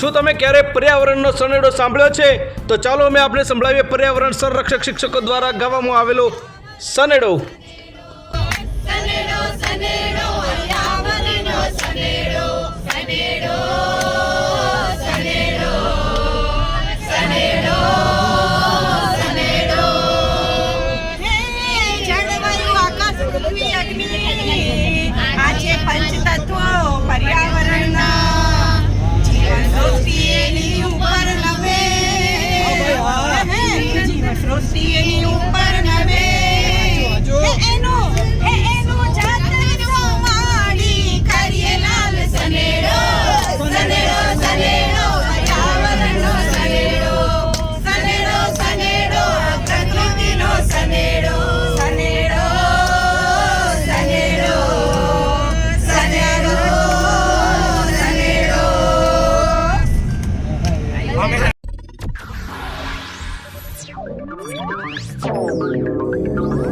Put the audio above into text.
શું તમે ક્યારે પર્યાવરણનો સનેડો સાંભળ્યો છે? તો ચાલો અમે આપણે સંભળાવીએ પર્યાવરણ સંરક્ષક શિક્ષકો દ્વારા ગાવામાં આવેલો સનેડો. 市長。